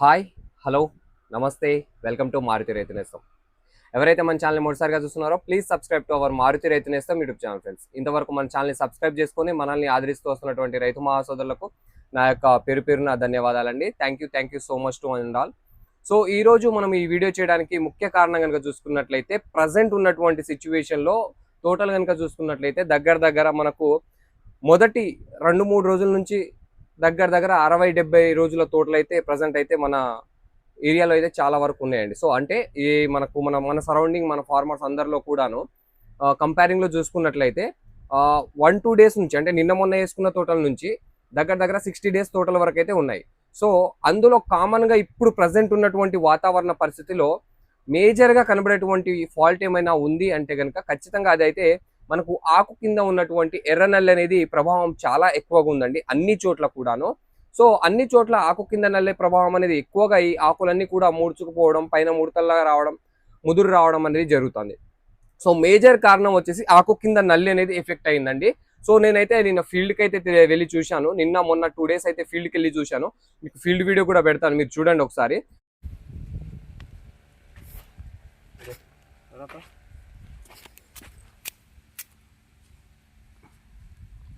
Hi hello నమస్తే welcome to Maruti రైతు నేస్తం. ఎవరైతే మన ఛానల్ని మొదటిసారిగా చూస్తున్నారో please subscribe to our Maruti రైతు నేస్తం యూట్యూబ్ ఛానల్ ఫ్రెండ్స్ ఇంతవరకు మన ఛానల్ని సబ్స్క్రైబ్ చేసుకొని మనల్ని ఆదరిస్తూ వస్తున్నటువంటి రైతు మహాసోదరులకు నా యొక్క పేరు పేరున ధన్యవాదాలండి. Thank you thank you so much to and also ఈ రోజు మనం ఈ వీడియో చేయడానికి ముఖ్య కారణం కనుక చూసుకున్నట్లయితే ప్రజెంట్ ఉన్నటువంటి సిచ్యువేషన్లో టోటల్ కనుక చూసుకున్నట్లయితే దగ్గర దగ్గర మనకు మొదటి రెండు మూడు రోజుల నుంచి దగ్గర దగ్గర అరవై డెబ్బై రోజుల తోటలు అయితే ప్రజెంట్ అయితే మన ఏరియాలో అయితే చాలా వరకు ఉన్నాయండి. సో అంటే ఈ మనకు మన మన సరౌండింగ్ మన ఫార్మర్స్ అందరిలో కూడాను కంపేరింగ్లో చూసుకున్నట్లయితే వన్ టూ డేస్ నుంచి అంటే నిన్న మొన్న వేసుకున్న తోటల నుంచి దగ్గర దగ్గర సిక్స్టీ డేస్ తోటల వరకు అయితే ఉన్నాయి. సో అందులో కామన్గా ఇప్పుడు ప్రజెంట్ ఉన్నటువంటి వాతావరణ పరిస్థితిలో మేజర్గా కనబడేటువంటి ఫాల్ట్ ఏమైనా ఉంది అంటే కనుక ఖచ్చితంగా అదైతే మనకు ఆకు కింద ఉన్నటువంటి ఎర్రనల్లి అనేది ప్రభావం చాలా ఎక్కువగా ఉందండి అన్ని చోట్ల కూడాను. సో అన్ని చోట్ల ఆకు కింద నల్లే ప్రభావం అనేది ఎక్కువగా ఈ ఆకులన్నీ కూడా ముడుచుకుపోవడం పైన ముడతల్లాగా రావడం ముదురు రావడం అనేది జరుగుతుంది. సో మేజర్ కారణం వచ్చేసి ఆకు కింద నల్లి అనేది ఎఫెక్ట్ అయిందండి. సో నేనైతే నిన్న ఫీల్డ్కి అయితే వెళ్ళి చూశాను. నిన్న మొన్న టూ డేస్ అయితే ఫీల్డ్కి వెళ్ళి చూశాను. మీకు ఫీల్డ్ వీడియో కూడా పెడతాను మీరు చూడండి ఒకసారి.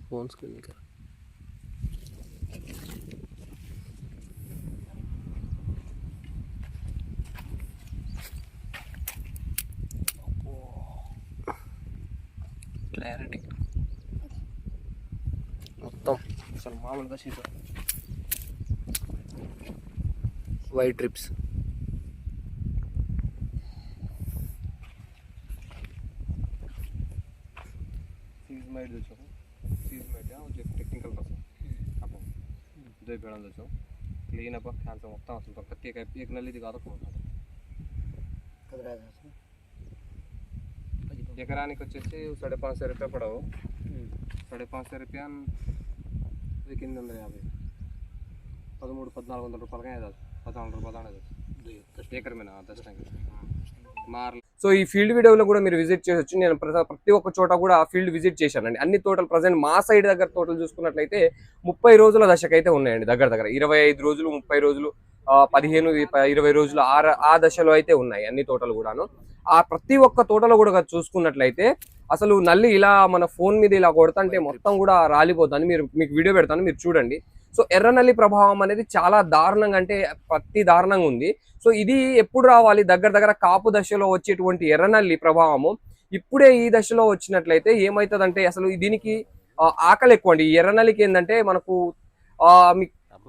फोन स्क्रीन नहीं कर క్లారిటీ మొత్తం అసలు మామూలుగా సీసా వైట్ ట్రిప్స్ सीज माइट जो दो पेड़ जो छो क्लीन अप कैंसर మొత్తం అసలు ప్రతి एक नली दिखा दो ఎకరానికి వచ్చేసి साढ़े पाँच सौ रुपया पड़ा हो साढ़े पाँच सौ रुपया అది కింద ఉంది యాభై పదమూడు పద్నాలుగు వందల రూపాయలకే అది పద్నాలుగు రూపాయలు అనేది ఎకర్ మీద దస్ మార్ సో ఈ ఫీల్డ్ వీడియోలో కూడా మీరు విజిట్ చేయొచ్చు నేను ప్రతి ప్రతి ఒక్క చోట కూడా ఫీల్డ్ విజిట్ చేశానండి. అన్ని తోటలు ప్రజెంట్ మా సైడ్ దగ్గర తోటలు చూసుకున్నట్లయితే ముప్పై రోజుల దశకైతే ఉన్నాయండి దగ్గర దగ్గర. ఇరవై ఐదు రోజులు ముప్పై రోజులు పదిహేను ఇరవై రోజులు ఆ ఆ దశలో అయితే ఉన్నాయి అన్ని తోటలు కూడాను. ఆ ప్రతి ఒక్క తోటలో కూడా చూసుకున్నట్లయితే అసలు నల్లి ఇలా మన ఫోన్ మీద ఇలా కొడుతుంటే మొత్తం కూడా రాలిపోతుంది. మీరు మీకు వీడియో పెడతాను మీరు చూడండి. సో ఎర్రనల్లి ప్రభావం అనేది చాలా దారుణంగా అంటే ప్రతి దారుణంగా ఉంది. సో ఇది ఎప్పుడు రావాలి? దగ్గర దగ్గర కాపు దశలో వచ్చేటువంటి ఎర్రనల్లి ప్రభావము ఇప్పుడే ఈ దశలో వచ్చినట్లయితే ఏమవుతుందంటే అసలు దీనికి ఆకలి ఎక్కువ అండి ఎర్రనల్లికి ఏంటంటే మనకు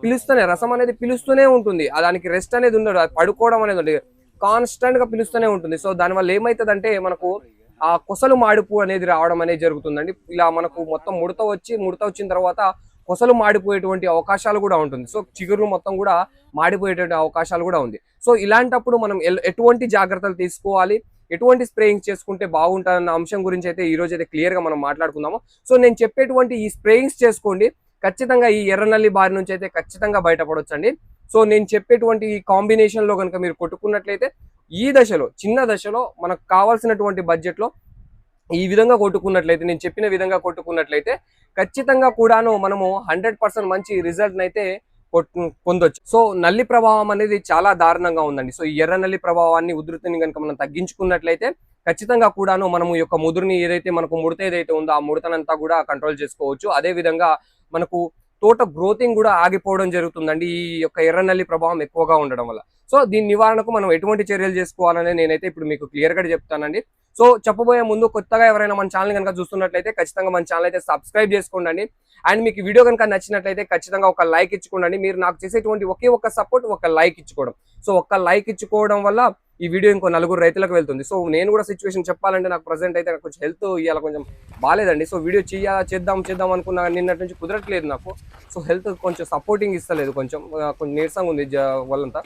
పిలుస్తూనే రసం అనేది పిలుస్తూనే ఉంటుంది. దానికి రెస్ట్ అనేది ఉండదు. పడుకోవడం అనేది ఉండదు. కాన్స్టెంట్గా పిలుస్తూనే ఉంటుంది. సో దానివల్ల ఏమవుతుందంటే మనకు ఆ కొసలు మాడుపు అనేది రావడం అనేది జరుగుతుందండి. ఇలా మనకు మొత్తం ముడత వచ్చి ముడత వచ్చిన తర్వాత కొసలు మాడిపోయేటువంటి అవకాశాలు కూడా ఉంటుంది. సో చిగురు మొత్తం కూడా మాడిపోయేటువంటి అవకాశాలు కూడా ఉంది. సో ఇలాంటప్పుడు మనం ఎల్- ఎటువంటి జాగ్రత్తలు తీసుకోవాలి? ఎటువంటి స్ప్రేయింగ్ చేసుకుంటే బాగుంటుందన్న అంశం గురించి అయితే ఈ రోజు అయితే క్లియర్గా మనం మాట్లాడుకుందాము. సో నేను చెప్పేటువంటి ఈ స్ప్రేయింగ్స్ చేసుకోండి. ఖచ్చితంగా ఈ ఎర్రనల్లి బారి నుంచి అయితే ఖచ్చితంగా బయటపడొచ్చండి. సో నేను చెప్పేటువంటి ఈ కాంబినేషన్లో కనుక మీరు కొట్టుకున్నట్లయితే ఈ దశలో చిన్న దశలో మనకు కావాల్సినటువంటి బడ్జెట్లో ఈ విధంగా కొట్టుకున్నట్లయితే నేను చెప్పిన విధంగా కొట్టుకున్నట్లయితే ఖచ్చితంగా కూడాను మనము హండ్రెడ్ పర్సెంట్ మంచి రిజల్ట్ అయితే పొందొచ్చు. సో నల్లి ప్రభావం అనేది చాలా దారుణంగా ఉందండి. సో ఈ ఎర్ర నల్లి ప్రభావాన్ని ఉధృతిని కనుక మనం తగ్గించుకున్నట్లయితే ఖచ్చితంగా కూడాను మనము ఈ యొక్క ముదురుని ఏదైతే మనకు ముడత ఏదైతే ఉందో ఆ ముడతనంతా కూడా కంట్రోల్ చేసుకోవచ్చు. అదే విధంగా మనకు తోట గ్రోతింగ్ కూడా ఆగిపోవడం జరుగుతుందండి ఈ యొక్క ఎర్ర నల్లి ప్రభావం ఎక్కువగా ఉండడం వల్ల. సో దీని నివారణకు మనం ఎటువంటి చర్యలు చేసుకోవాలని నేనైతే ఇప్పుడు మీకు క్లియర్గా చెప్తానండి. సో చెప్పబోయే ముందు కొత్తగా ఎవరైనా మన ఛానల్ కనుక చూస్తున్నట్లయితే ఖచ్చితంగా మన ఛానల్ అయితే సబ్స్క్రైబ్ చేసుకోండి అండ్ మీకు వీడియో కనుక నచ్చినట్లయితే ఖచ్చితంగా ఒక లైక్ ఇచ్చుకోండి మీరు నాకు చేసేటువంటి ఒకే ఒక్క సపోర్ట్ ఒక లైక్ ఇచ్చుకోవడం. సో ఒక్క లైక్ ఇచ్చుకోవడం వల్ల ఈ వీడియో ఇంకో నలుగురు రైతులకు వెళ్తుంది. సో నేను కూడా సిచ్యువేషన్ చెప్పాలంటే నాకు ప్రజెంట్ అయితే నాకు కొంచెం హెల్త్ ఇవాళ కొంచెం బాగాలేదండి సో వీడియో చేయాలా చేద్దాం చేద్దాం అనుకున్నా నిన్నటి నుంచి కుదరట్లేదు నాకు. సో హెల్త్ కొంచెం సపోర్టింగ్ ఇస్తలేదు కొంచెం కొంచెం నీరసంగా ఉంది జ- వాళ్ళంతా.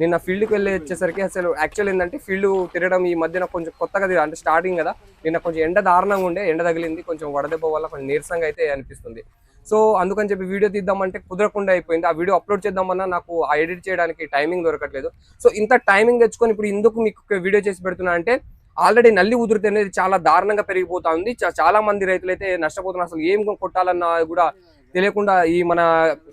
నిన్న ఫీల్డ్కి వెళ్ళి వచ్చేసరికి అసలు యాక్చువల్ ఏంటంటే ఫీల్డ్ తిరగడం ఈ మధ్యన కొంచెం కొత్తగా తిరిగి- అంటే స్టార్టింగ్ కదా నిన్న కొంచెం ఎండ దారుణంగా ఉండే ఎండ తగిలింది కొంచెం వడదెబ్బ వల్ల కొంచెం నీరసంగా అయితే అనిపిస్తుంది. సో అందుకని చెప్పి వీడియో తీద్దామంటే కుదరకుండా అయిపోయింది. ఆ వీడియో అప్లోడ్ చేద్దామన్నా నాకు ఆ ఎడిట్ చేయడానికి టైమింగ్ దొరకట్లేదు. సో ఇంత టైమింగ్ తెచ్చుకొని ఇప్పుడు ఎందుకు మీకు వీడియో చేసి పెడుతున్నా అంటే ఆల్రెడీ నల్లి ఉధృతి అనేది చాలా దారుణంగా పెరిగిపోతా ఉంది. చాలా మంది రైతులు అయితే నష్టపోతున్నారు. అసలు ఏం కొట్టాలన్నా కూడా తెలియకుండా ఈ మన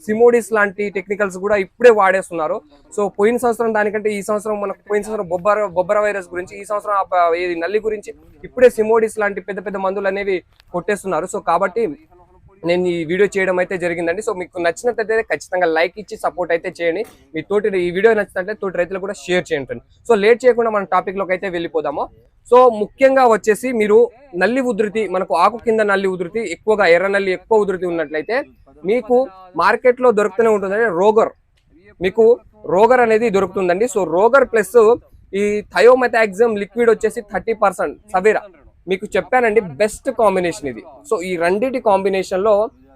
సిమోడిస్ లాంటి టెక్నికల్స్ కూడా ఇప్పుడే వాడేస్తున్నారు. సో పోయిన సంవత్సరం దానికంటే ఈ సంవత్సరం మనకు పోయిన సంవత్సరం బొబ్బర బొబ్బర వైరస్ గురించి ఈ సంవత్సరం ఇది నల్లి గురించి ఇప్పుడే సిమోడిస్ లాంటి పెద్ద పెద్ద మందులు అనేవి కొట్టేస్తున్నారు. సో కాబట్టి నేను ఈ వీడియో చేయడం అయితే జరిగిందండి. సో మీకు నచ్చినట్లయితే ఖచ్చితంగా లైక్ ఇచ్చి సపోర్ట్ అయితే చేయండి. మీ తోటి ఈ వీడియో నచ్చినట్లయితే తోటి రైతులు కూడా షేర్ చేయండి సో లేట్ చేయకుండా మన టాపిక్లోకి అయితే వెళ్ళిపోదాము. సో ముఖ్యంగా వచ్చేసి మీరు నల్లి ఉధృతి మనకు ఆకు కింద నల్లి ఉధృతి ఎక్కువగా ఎర్ర నల్లి ఎక్కువ ఉధృతి ఉన్నట్లయితే మీకు మార్కెట్లో దొరుకుతూనే ఉంటుందండి. రోగర్ మీకు రోగర్ అనేది దొరుకుతుందండి. సో రోగర్ ప్లస్ ఈ థయోమెథాక్సిమ్ లిక్విడ్ వచ్చేసి థర్టీ పర్సెంట్ సవేరా. మీకు చెప్పానండి బెస్ట్ కాంబినేషన్ ఇది. సో ఈ రెండింటి కాంబినేషన్లో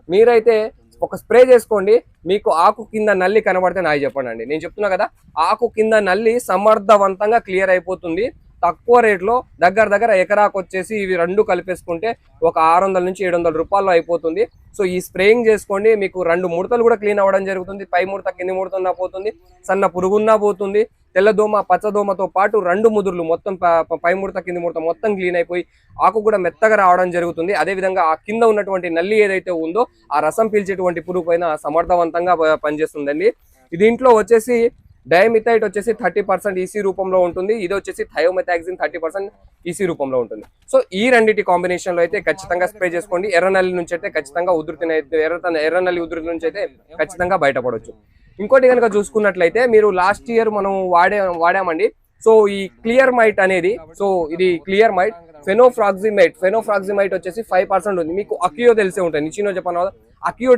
మీరైతే ఒక స్ప్రే చేసుకోండి మీకు ఆకు కింద నల్లి కనబడితే నాకు చెప్పండి నేను చెప్తున్నా కదా ఆకు కింద నల్లి సమర్థవంతంగా క్లియర్ అయిపోతుంది. తక్కువ రేట్లో దగ్గర దగ్గర ఎకరాకు వచ్చేసి ఇవి రెండు కలిపేసుకుంటే ఒక ఆరు వందల నుంచి ఏడు వందల అయిపోతుంది. సో ఈ స్ప్రేయింగ్ చేసుకోండి మీకు రెండు ముడతలు కూడా క్లీన్ అవ్వడం జరుగుతుంది. పై ముడత కింది ముడతన్నా పోతుంది సన్న పురుగున్నా పోతుంది. తెల్లదోమ పచ్చదోమతో పాటు రెండు ముదుర్లు మొత్తం పై ముడత కింది ముడత మొత్తం క్లీన్ అయిపోయి ఆకు కూడా మెత్తగా రావడం జరుగుతుంది. అదే విధంగా ఆ కింద ఉన్నటువంటి నల్లి ఏదైతే ఉందో ఆ రసం పీల్చేటువంటి పురుగు పైన సమర్థవంతంగా పనిచేస్తుందండి. దీంట్లో వచ్చేసి డయమిథైట్ వచ్చేసి థర్టీ పర్సెంట్ ఈసీ రూపంలో ఉంటుంది. ఇది వచ్చేసి థయోమెథాక్సిన్ థర్టీ పర్సెంట్ ఈసీ రూపంలో ఉంటుంది. సో ఈ రెండింటి కాంబినేషన్లో అయితే ఖచ్చితంగా స్ప్రే చేసుకోండి ఎర్ర నల్లి నుంచి అయితే ఖచ్చితంగా ఉధృతిని అయితే ఎర్ర ఎర్ర నల్లి ఉధృతి నుంచి అయితే ఖచ్చితంగా బయటపడవచ్చు ఇంకోటి కనుక చూసుకున్నట్లయితే మీరు లాస్ట్ ఇయర్ మనం వాడే వాడామండి. సో ఈ క్లియర్ మైట్ అనేది సో ఇది క్లియర్ మైట్ ఫెనోఫ్రాక్సిమైట్ ఫెనోఫ్రాక్సిమైట్ వచ్చేసి ఫైవ్ పర్సెంట్ ఉంది. మీకు అకియో తెలిసే ఉంటుంది. నిచినో చెప్పాను కదా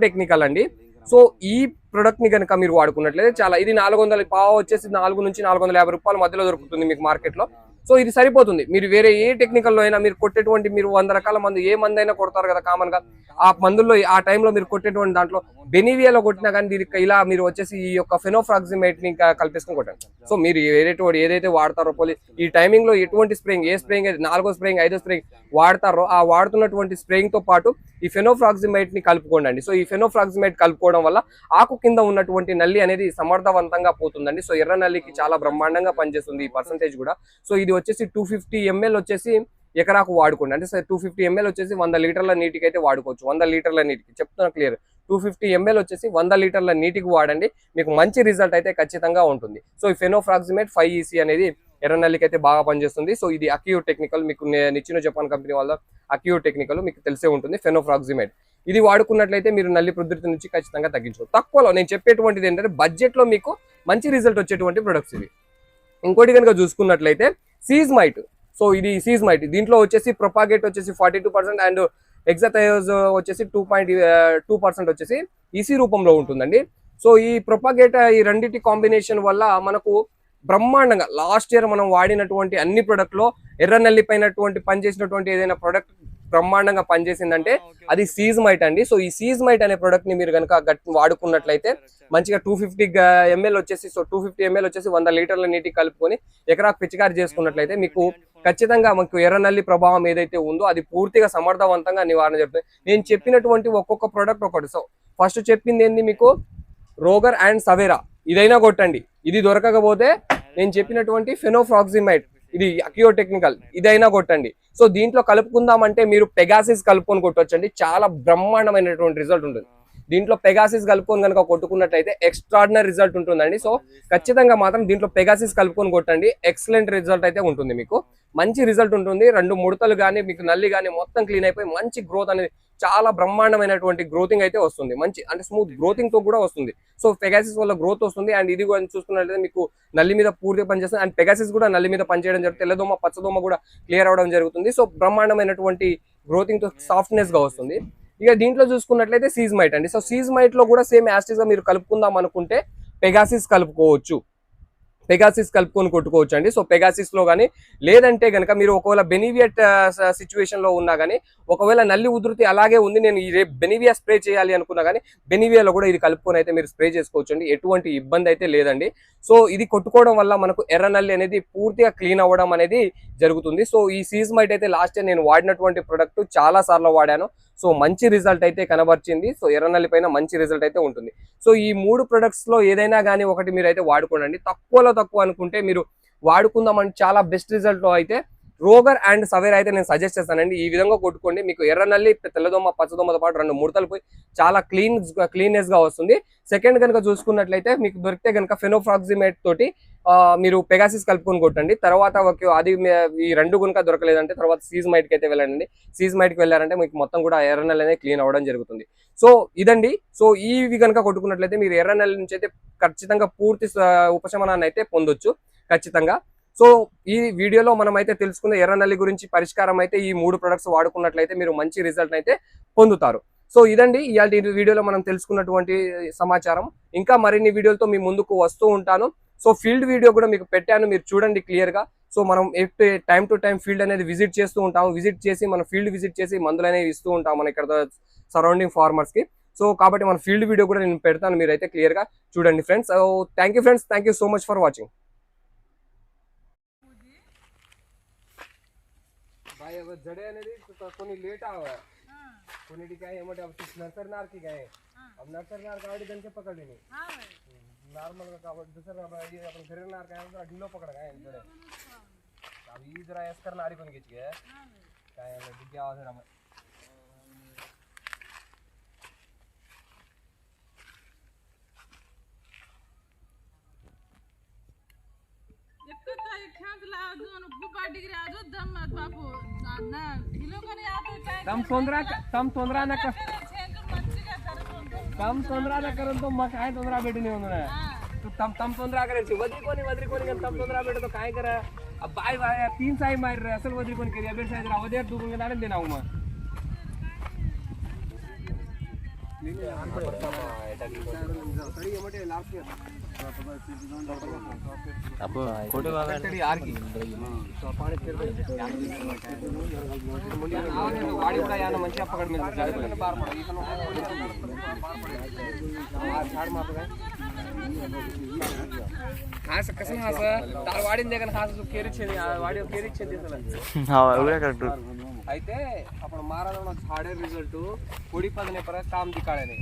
టెక్నికల్ అండి. సో ఈ ప్రొడక్ట్ని కనుక మీరు వాడుకున్నట్లయితే చాలా ఇది నాలుగు వందల పావు వచ్చేసి నాలుగు నుంచి నాలుగు వందల యాభై రూపాయల మధ్యలో దొరుకుతుంది మీకు మార్కెట్లో. సో ఇది సరిపోతుంది. మీరు వేరే ఏ టెక్నికల్లో అయినా మీరు కొట్టేటువంటి మీరు వంద రకాల మందు ఏ మందు అయినా కొడతారు కదా కామన్గా. ఆ మందుల్లో ఆ టైంలో మీరు కొట్టేటువంటి దాంట్లో బెనివియాలో కొట్టినా కానీ దీనికి ఇలా మీరు వచ్చేసి ఈ యొక్క ఫెనోఫ్రాక్సిమేట్ని కల్పిస్తూ కొట్టండి. సో మీరు వేరేటువంటి ఏదైతే వాడతారో పోలి ఈ టైమింగ్లో ఎటువంటి స్ప్రేయింగ్ ఏ స్ప్రేయింగ్ అయితే నాలుగో స్ప్రేయింగ్ ఐదో స్ప్రేయింగ్ వాడతారో ఆ వాడుతున్నటువంటి స్ప్రేయింగ్తో పాటు ఈ ఫెనోఫ్రాక్సిమేట్ని కలుపుకోండి సో ఈ ఫెనోఫ్రాక్సిమేట్ కలుపుకోవడం వల్ల ఆకు కింద ఉన్నటువంటి నల్లి అనేది సమర్థవంతంగా పోతుందండి. సో ఎర్ర నల్లికి చాలా బ్రహ్మాండంగా పనిచేస్తుంది ఈ పర్సంటేజ్ కూడా. సో ఇది వచ్చేసి టూ ఫిఫ్టీ ఎంఎల్ వచ్చేసి ఎకరాకు వాడుకోండి. అంటే టూ ఫిఫ్టీ ఎంఎల్ వచ్చేసి వంద లీటర్ల నీటికి అయితే వాడుకోవచ్చు. వంద లీటర్ల నీటికి. చెప్తున్నా క్లియర్. టూ ఫిఫ్టీ ఎంఎల్ వచ్చేసి వంద లీటర్ల నీటికి వాడండి. మీకు మంచి రిజల్ట్ అయితే ఖచ్చితంగా ఉంటుంది. సో ఈ ఫెనోఫ్రాక్సిమేట్ ఫైవ్ ఈసీ అనేది ఎర్ర నల్లికి అయితే బాగా పనిచేస్తుంది. సో ఇది అక్యూ టెక్నికల్. మీకు నిచ్చిన జపాన్ కంపెనీ వాళ్ళ అక్యూ టెక్నికల్. మీకు తెలిసే ఉంటుంది. ఫెనోఫ్రాక్సిమేట్. ఇది వాడుకున్నట్లయితే మీరు నల్లి ప్రొద్దుతి నుంచి ఖచ్చితంగా తగ్గించవచ్చు. తక్కువలో నేను చెప్పేటువంటిది ఏంటంటే బడ్జెట్లో మీకు మంచి రిజల్ట్ వచ్చేటువంటి ప్రొడక్ట్స్ ఇవి. ఇంకోటి కనుక చూసుకున్నట్లయితే సీజ్ మైట్ సో ఇది సీజ్ మైట్ దీంట్లో వచ్చేసి ప్రొపాగేట్ వచ్చేసి forty two percent and hexythiazox వచ్చేసి టూ పాయింట్ టూ పర్సెంట్ వచ్చేసి ఈసీ రూపంలో ఉంటుందండి. సో ఈ ప్రొపాగేట్ ఈ రెండింటి కాంబినేషన్ వల్ల మనకు బ్రహ్మాండంగా లాస్ట్ ఇయర్ మనం వాడినటువంటి అన్ని ప్రొడక్ట్లో లో ఎర్ర నల్లి పనిచేసినటువంటి ఏదైనా ప్రొడక్ట్ బ్రహ్మాండంగా పనిచేసిందంటే అది సీజ్ మైట్ అండి. సో ఈ సీజ్ మైట్ అనే ప్రొడక్ట్ని మీరు కనుక వాడుకున్నట్లయితే మంచిగా టూ ఫిఫ్టీ ఎంఎల్ వచ్చేసి సో టూ ఫిఫ్టీ ఎంఎల్ వచ్చేసి వంద లీటర్ల నీటికి కలుపుకొని ఎకరాకు పిచికారి చేసుకున్నట్లయితే మీకు ఖచ్చితంగా మనకు ఎర్రనల్లి ప్రభావం ఏదైతే ఉందో అది పూర్తిగా సమర్థవంతంగా నివారణ జరుగుతుంది. నేను చెప్పినటువంటి ఒక్కొక్క ప్రోడక్ట్ ఒకటి. సో ఫస్ట్ చెప్పింది ఏంది మీకు? రోగర్ అండ్ సవేరా ఇదైనా కొట్టండి. ఇది దొరకకపోతే నేను చెప్పినటువంటి ఫెనోఫ్రాక్సిమైట్ ఇది అకియో టెక్నికల్ ఇదైనా కొట్టండి. సో దీంట్లో కలుపుకుందామంటే మీరు పెగాసిస్ కలుపుకొని కొట్టొచ్చండి. చాలా బ్రహ్మాండమైనటువంటి రిజల్ట్ ఉంటుంది. దీంట్లో పెగాసిస్ కలుపుకొని కనుక కొట్టుకున్నట్లయితే ఎక్స్ట్రాడినరీ రిజల్ట్ ఉంటుందండి. సో ఖచ్చితంగా మాత్రం దీంట్లో పెగాసిస్ కలుపుకొని కొట్టండి. ఎక్సలెంట్ రిజల్ట్ అయితే ఉంటుంది మీకు. మంచి రిజల్ట్ ఉంటుంది. రెండు ముడతలు కానీ మీకు నల్లి కానీ మొత్తం క్లీన్ అయిపోయి మంచి గ్రోత్ అనేది చాలా బ్రహ్మాండమైనటువంటి గ్రోతింగ్ అయితే వస్తుంది. మంచి అంటే స్మూత్ గ్రోతింగ్తో కూడా వస్తుంది. సో పెగాసిస్ వల్ల గ్రోత్ వస్తుంది. అండ్ ఇది కూడా చూసుకున్నట్లయితే మీకు నల్లి మీద పూర్తిగా పనిచేస్తుంది. అండ్ పెగాసిస్ కూడా నల్లి మీద పనిచేయడం జరుగుతుంది. తెల్లదోమ పచ్చదోమ కూడా క్లియర్ అవడం జరుగుతుంది. సో బ్రహ్మాండమైనటువంటి గ్రోతింగ్తో సాఫ్ట్నెస్గా వస్తుంది. ఇక దీంట్లో చూసుకున్నట్లయితే సీజ్ మైట్ అండి. సో సీజ్ మైట్లో కూడా సేమ్ యాస్టిస్గా మీరు కలుపుకుందాం అనుకుంటే పెగాసిస్ కలుపుకోవచ్చు. పెగాసిస్ కలుపుకొని కొట్టుకోవచ్చు అండి సో పెగాసిస్లో కానీ లేదంటే కనుక మీరు ఒకవేళ బెనివియట్ సిచ్యువేషన్లో ఉన్నా కానీ ఒకవేళ నల్లి ఉధృతి అలాగే ఉంది నేను ఈ బెనివియా స్ప్రే చేయాలి అనుకున్నా కానీ బెనివియాలో కూడా ఇది కలుపుకొని అయితే మీరు స్ప్రే చేసుకోవచ్చు అండి ఎటువంటి ఇబ్బంది అయితే లేదండి. సో ఇది కొట్టుకోవడం వల్ల మనకు ఎర్ర నల్లి అనేది పూర్తిగా క్లీన్ అవ్వడం అనేది జరుగుతుంది. సో ఈ సీజ్ మైట్ అయితే లాస్ట్ ఇయర్ నేను వాడినటువంటి ప్రొడక్ట్ చాలా సార్లు వాడాను. సో మంచి రిజల్ట్ అయితే కనబర్చింది. సో ఎర్రనల్లి పైన మంచి రిజల్ట్ అయితే ఉంటుంది. సో ఈ మూడు ప్రొడక్ట్స్లో ఏదైనా కానీ ఒకటి మీరు అయితే వాడుకోండి తక్కువలో తక్కువ అనుకుంటే మీరు వాడుకుందామని చాలా బెస్ట్ రిజల్ట్లో అయితే రోగర్ అండ్ సవేర్ అయితే నేను సజెస్ట్ చేస్తానండి. ఈ విధంగా కొట్టుకోండి. మీకు ఎర్రనల్లి తెల్లదొమ్మ తెల్లదోమ పాటు రెండు ముడతలు పోయి చాలా క్లీన్ క్లీన్నెస్గా వస్తుంది. సెకండ్ కనుక చూసుకున్నట్లయితే మీకు దొరికితే కనుక ఫెనోఫ్రాక్సిమేట్ తోటి మీరు పెగాసిస్ కలుపుకొని కొట్టండి. తర్వాత ఒక అది ఈ రెండు కనుక దొరకలేదంటే తర్వాత సీజ్ మైట్కి అయితే వెళ్ళండి. సీజ్ మైట్కి వెళ్ళారంటే మీకు మొత్తం కూడా ఎర్ర అనేది క్లీన్ అవ్వడం జరుగుతుంది. సో ఇదండి. సో ఇవి కనుక కొట్టుకున్నట్లయితే మీరు ఎర్ర నెల నుంచి అయితే ఖచ్చితంగా పూర్తి ఉపశమనాన్ని అయితే పొందొచ్చు. ఖచ్చితంగా. సో ఈ వీడియోలో మనం అయితే తెలుసుకున్న ఎర్రనల్లి గురించి పరిష్కారం అయితే ఈ మూడు ప్రొడక్ట్స్ వాడుకున్నట్లయితే మీరు మంచి రిజల్ట్ అయితే పొందుతారు. సో ఇదండి. ఇవాళ వీడియోలో మనం తెలుసుకున్నటువంటి సమాచారం. ఇంకా మరిన్ని వీడియోలతో మీ ముందుకు వస్తూ ఉంటాను. సో ఫీల్డ్ వీడియో కూడా మీకు పెట్టాను మీరు చూడండి క్లియర్గా సో మనం టైం టు టైం ఫీల్డ్ అనేది విజిట్ చేస్తూ ఉంటాము. విజిట్ చేసి మన ఫీల్డ్ విజిట్ చేసి మందులు అనేవి ఇస్తూ ఉంటాం మన ఇక్కడ సరౌండింగ్ ఫార్మర్స్కి సో కాబట్టి మన ఫీల్డ్ వీడియో కూడా నేను పెడతాను మీరైతే క్లియర్గా చూడండి friends so thank friends thank so much for watching జడే అనేది కొన్ని లేట్ ఆవా నర్సరీ నార్కి గాయ నర్సరీ నార్కి ఆవిడ దానికే పకడలేని कावडी त्यांचे पकडले नाही नॉर्मल का कावडी दुसरं अब हे आपण घरी नार काय म्हणतो ढिलो पकड काय जडे अब ही जरा एस्कर नारी पण घ्यायची आहे काय डिग्या आवाज आहे ఎక్కువ ख्यात लावून फुपा डिग्री आजो दम मत बापू ना ढिलो कोणी आता काय तम तोंदरा तम तोंदरा न कर छेंद मच्छी का तर तम तोंदरा न करून तो मग काय तोंदरा भेटून येऊन तू तम तम तोंदरा करायची वद्री कोणी वद्री कोणी केलं, तम तोंदरा भेटतो काय करा अब बाय बाय तीन साई मार रे असल वद्री कोणी केली அப்போ கொடு வாடி ஆர்க்கி பாடி கூட யானை மனுஷன் அப்போ கடுமை హాస వాడిందే కానీ కేరిచ్చేది వాడి కేరిచ్చేది అసలు ఎవరే కరెక్ట్. అయితే आपण महाराजांना झाडे रिझल्ट कोडी पदने परत काम दिकाळ्याने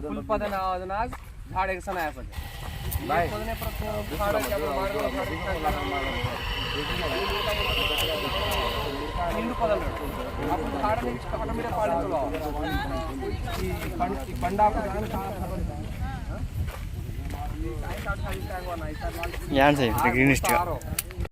फुल पदन आवाजन आज झाड एक सण आहे असं बाय पदने परत झाडाचे आपण महाराजांना हिंदू पदन आपण झाडाने ऑटोमॅटिक पाळून ఈ పం- ఈ పండు ఆకు కానీ చాలా పర్వాలేదు. ఈ కాయ కాటు కాయ కాయ కొన్నా. ఈసారి వాళ్ళు యాన్ సైడ్ గ్రీనిస్ట్ ఆరో.